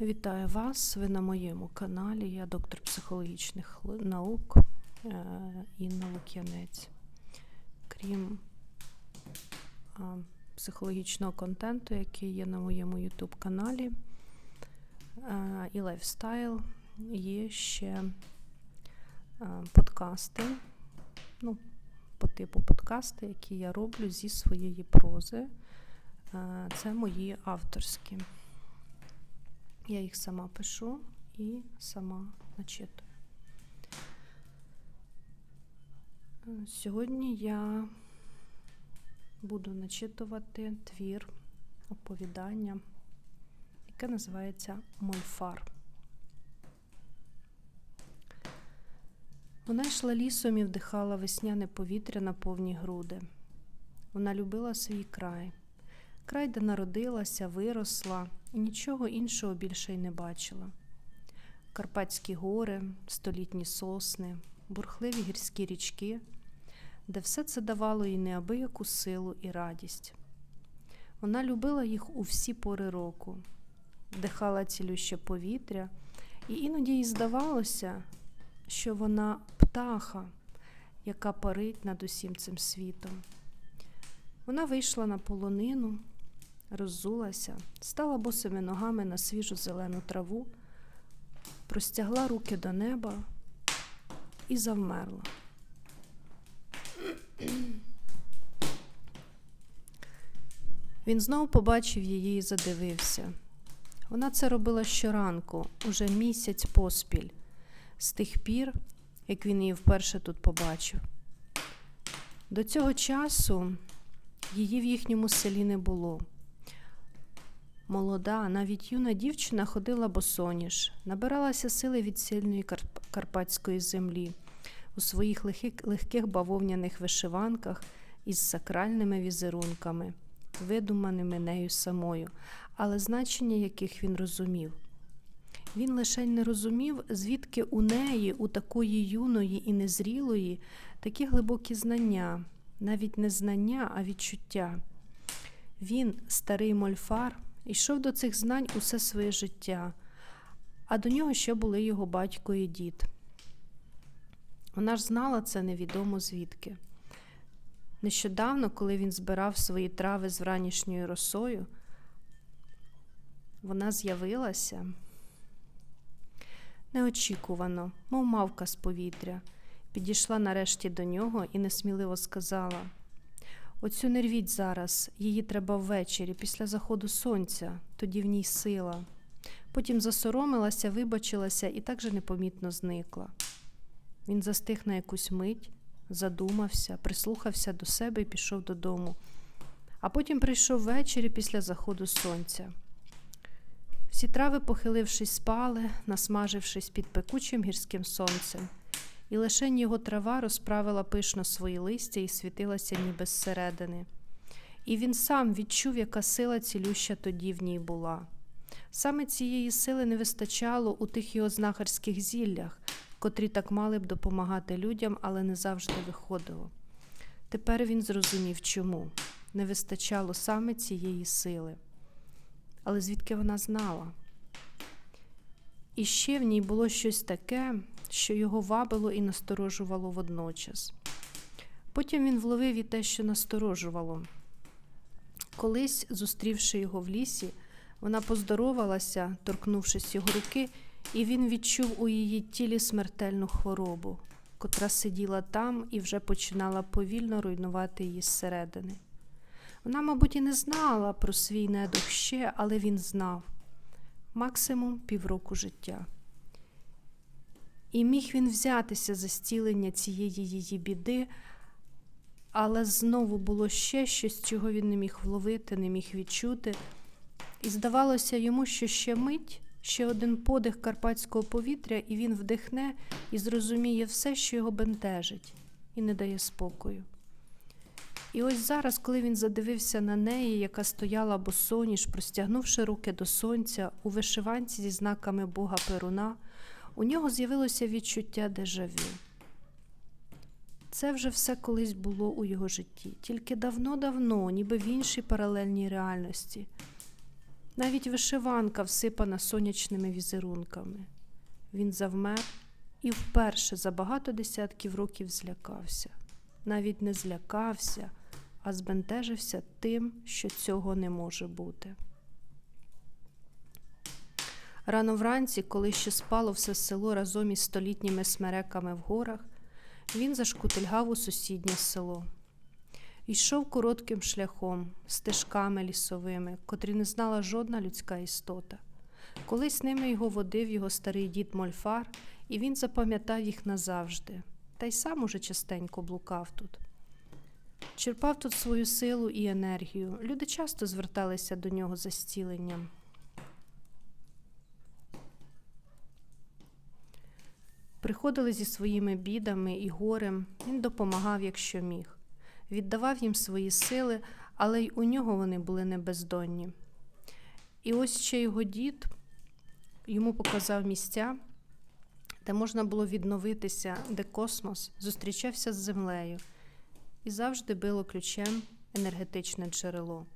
Вітаю вас! Ви на моєму каналі. Я доктор психологічних наук е, Інна Лук'янець. Крім психологічного контенту, який є на моєму YouTube каналі е, і лайфстайл, є ще е, подкасти, ну, по типу подкасти, які я роблю зі своєї прози. Е, Це мої авторські. Я їх сама пишу і сама начитую. Сьогодні я буду начитувати твір оповідання, яке називається Мольфар. Вона йшла лісом і вдихала весняне повітря на повні груди. Вона любила свій край, край, де народилася, виросла і нічого іншого більше й не бачила. Карпатські гори, столітні сосни, бурхливі гірські річки, де все це давало їй неабияку силу і радість. Вона любила їх у всі пори року, вдихала цілюще повітря, і іноді їй здавалося, що вона птаха, яка парить над усім цим світом. Вона вийшла на полонину, роззулася, стала босими ногами на свіжу зелену траву, простягла руки до неба і завмерла. Він знову побачив її і задивився. Вона це робила щоранку, уже місяць поспіль, з тих пір, як він її вперше тут побачив. До цього часу її в їхньому селі не було. Молода, навіть юна дівчина ходила босоніж, набиралася сили від сильної карп- карпатської землі у своїх легких бавовняних вишиванках із сакральними візерунками, видуманими нею самою, але значення яких він розумів. Він лише не розумів, звідки у неї, у такої юної і незрілої, такі глибокі знання, навіть не знання, а відчуття. Він, старий мольфар, йшов до цих знань усе своє життя, а до нього ще були його батько і дід. Вона ж знала це невідомо звідки. Нещодавно, коли він збирав свої трави з вранішньою росою, вона з'явилася неочікувано, мов мавка з повітря, підійшла нарешті до нього і несміливо сказала: Оцю не рвіть зараз, її треба ввечері, після заходу сонця, тоді в ній сила. Потім засоромилася, вибачилася і так же непомітно зникла. Він застиг на якусь мить, задумався, прислухався до себе і пішов додому. А потім прийшов ввечері після заходу сонця. Всі трави, похилившись, спали, насмажившись під пекучим гірським сонцем, і лише його трава розправила пишно свої листя і світилася ніби зсередини. І він сам відчув, яка сила цілюща тоді в ній була. Саме цієї сили не вистачало у тих його знахарських зіллях, котрі так мали б допомагати людям, але не завжди виходило. Тепер він зрозумів, чому не вистачало саме цієї сили. Але звідки вона знала? І ще в ній було щось таке, що його вабило і насторожувало водночас. Потім він вловив і те, що насторожувало. Колись, зустрівши його в лісі, вона поздоровалася, торкнувшись його руки, і він відчув у її тілі смертельну хворобу, котра сиділа там і вже починала повільно руйнувати її зсередини. Вона, мабуть, і не знала про свій недух ще, але він знав максимум півроку життя. І міг він взятися за стілення цієї її біди, але знову було ще щось, чого він не міг вловити, не міг відчути. І здавалося йому, що ще мить, ще один подих карпатського повітря, і він вдихне і зрозуміє все, що його бентежить, і не дає спокою. І ось зараз, коли він задивився на неї, яка стояла босоніж, простягнувши руки до сонця у вишиванці зі знаками Бога Перуна, у нього з'явилося відчуття дежавю. Це вже все колись було у його житті, тільки давно-давно, ніби в іншій паралельній реальності. Навіть вишиванка всипана сонячними візерунками. Він завмер і вперше за багато десятків років злякався. Навіть не злякався, а збентежився тим, що цього не може бути. Рано вранці, коли ще спало все село разом із столітніми смереками в горах, він зашкутильгав у сусіднє село. Йшов коротким шляхом, стежками лісовими, котрі не знала жодна людська істота. Колись ними його водив його старий дід Мольфар, і він запам'ятав їх назавжди, та й сам уже частенько блукав тут. Черпав тут свою силу і енергію. Люди часто зверталися до нього за зціленням. Приходили зі своїми бідами і горем, він допомагав, якщо міг, віддавав їм свої сили, але й у нього вони були не бездонні. І ось ще його дід йому показав місця, де можна було відновитися, де космос зустрічався з землею і завжди било ключем енергетичне джерело.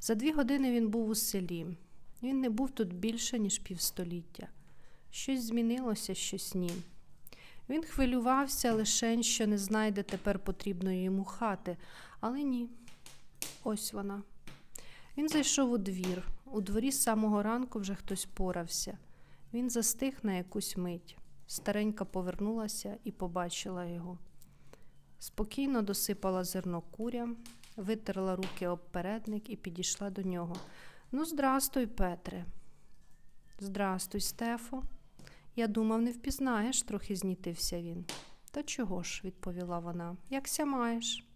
За дві години він був у селі. Він не був тут більше, ніж півстоліття. Щось змінилося, щось ні. Він хвилювався лише, що не знайде тепер потрібної йому хати, але ні. Ось вона. Він зайшов у двір. У дворі з самого ранку вже хтось порався. Він застиг на якусь мить. Старенька повернулася і побачила його. Спокійно досипала зерно курям, витерла руки об передник і підійшла до нього. Ну, здрастуй, Петре. Здрастуй, Стефо. Я думав, не впізнаєш, трохи знітився він. Та чого ж, відповіла вона. Якся маєш?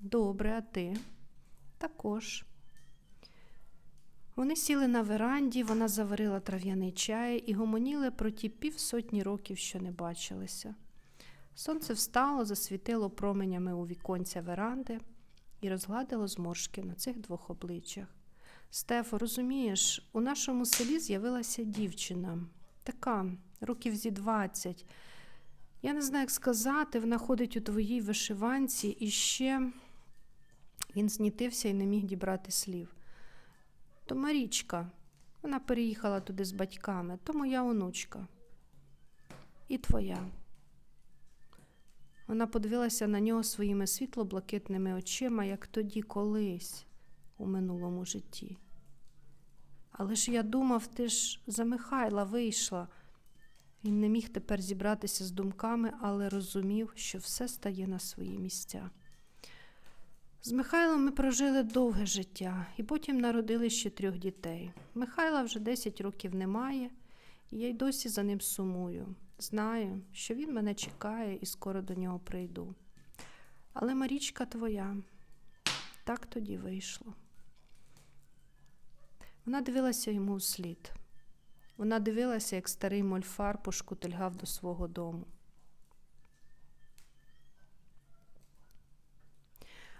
Добре, а ти? Також. Вони сіли на веранді, вона заварила трав'яний чай і гомоніли про ті півсотні років, що не бачилися. Сонце встало, засвітило променями у віконця веранди і розгладило зморшки на цих двох обличчях. Стефо, розумієш, у нашому селі з'явилася дівчина, така, років зі двадцять. Я не знаю, як сказати, вона ходить у твоїй вишиванці і ще він знітився і не міг дібрати слів. То Марічка, вона переїхала туди з батьками, то моя онучка. І твоя. Вона подивилася на нього своїми світло-блакитними очима, як тоді колись у минулому житті. Але ж я думав, ти ж за Михайла вийшла. Він не міг тепер зібратися з думками, але розумів, що все стає на свої місця. З Михайлом ми прожили довге життя і потім народили ще трьох дітей. Михайла вже 10 років немає, і я й досі за ним сумую. Знаю, що він мене чекає і скоро до нього прийду. Але Марічка твоя, так тоді вийшло. Вона дивилася йому вслід. Вона дивилася, як старий мольфар пошкутильгав до свого дому.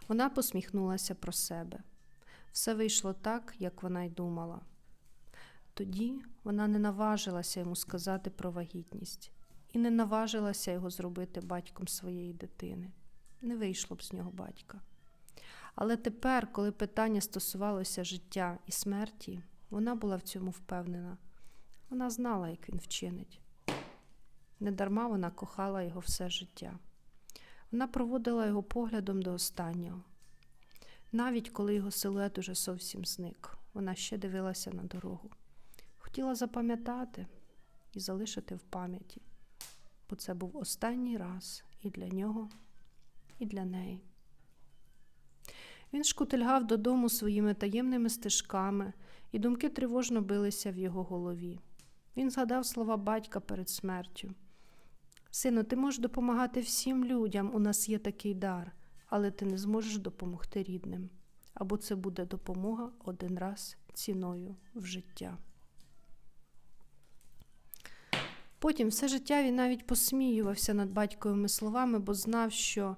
Вона посміхнулася про себе. Все вийшло так, як вона й думала. Тоді вона не наважилася йому сказати про вагітність і не наважилася його зробити батьком своєї дитини. Не вийшло б з нього батька. Але тепер, коли питання стосувалося життя і смерті, вона була в цьому впевнена. Вона знала, як він вчинить. Недарма вона кохала його все життя. Вона проводила його поглядом до останнього. Навіть коли його силует уже зовсім зник, вона ще дивилася на дорогу. Хотіла запам'ятати і залишити в пам'яті, бо це був останній раз і для нього, і для неї. Він шкутильгав додому своїми таємними стежками, і думки тривожно билися в його голові. Він згадав слова батька перед смертю. Сину, ти можеш допомагати всім людям, у нас є такий дар, але ти не зможеш допомогти рідним. Або це буде допомога один раз ціною в життя. Потім все життя він навіть посміювався над батьковими словами, бо знав, що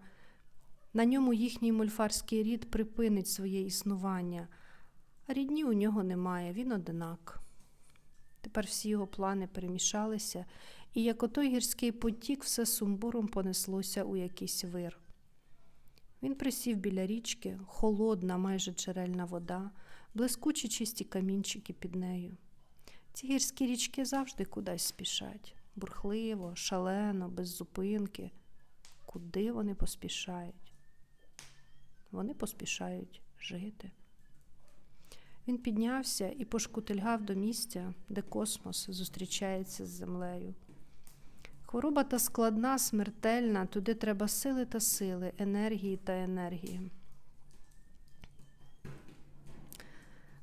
на ньому їхній мольфарський рід припинить своє існування, а рідні у нього немає, він одинак. Тепер всі його плани перемішалися, і як отой гірський потік, все сумбуром понеслося у якийсь вир. Він присів біля річки, холодна, майже джерельна вода, блискучі чисті камінчики під нею. Ці гірські річки завжди кудись спішать, бурхливо, шалено, без зупинки. Куди вони поспішають? Вони поспішають жити. Він піднявся і пошкутильгав до місця, де космос зустрічається з землею. Хвороба та складна, смертельна, туди треба сили та сили, енергії та енергії.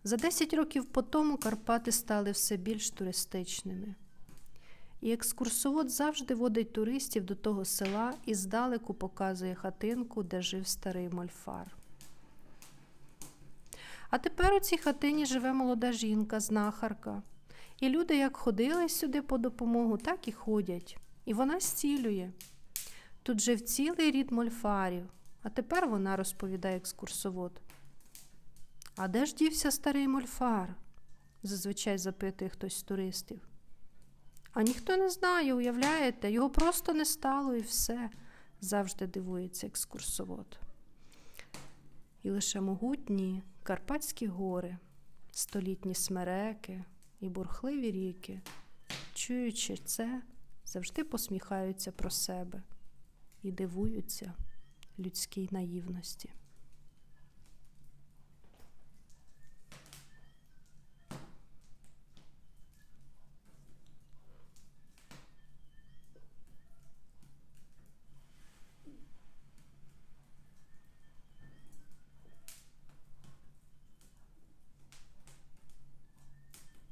За 10 років по тому Карпати стали все більш туристичними. І екскурсовод завжди водить туристів до того села і здалеку показує хатинку, де жив старий мольфар. А тепер у цій хатині живе молода жінка, знахарка. І люди як ходили сюди по допомогу, так і ходять. І вона зцілює. Тут жив цілий рід мольфарів, а тепер вона розповідає екскурсовод. А де ж дівся старий мольфар? зазвичай запитує хтось з туристів. А ніхто не знає, уявляєте, його просто не стало і все, завжди дивується екскурсовод. І лише могутні Карпатські гори, столітні смереки і бурхливі ріки, чуючи це, завжди посміхаються про себе і дивуються людській наївності.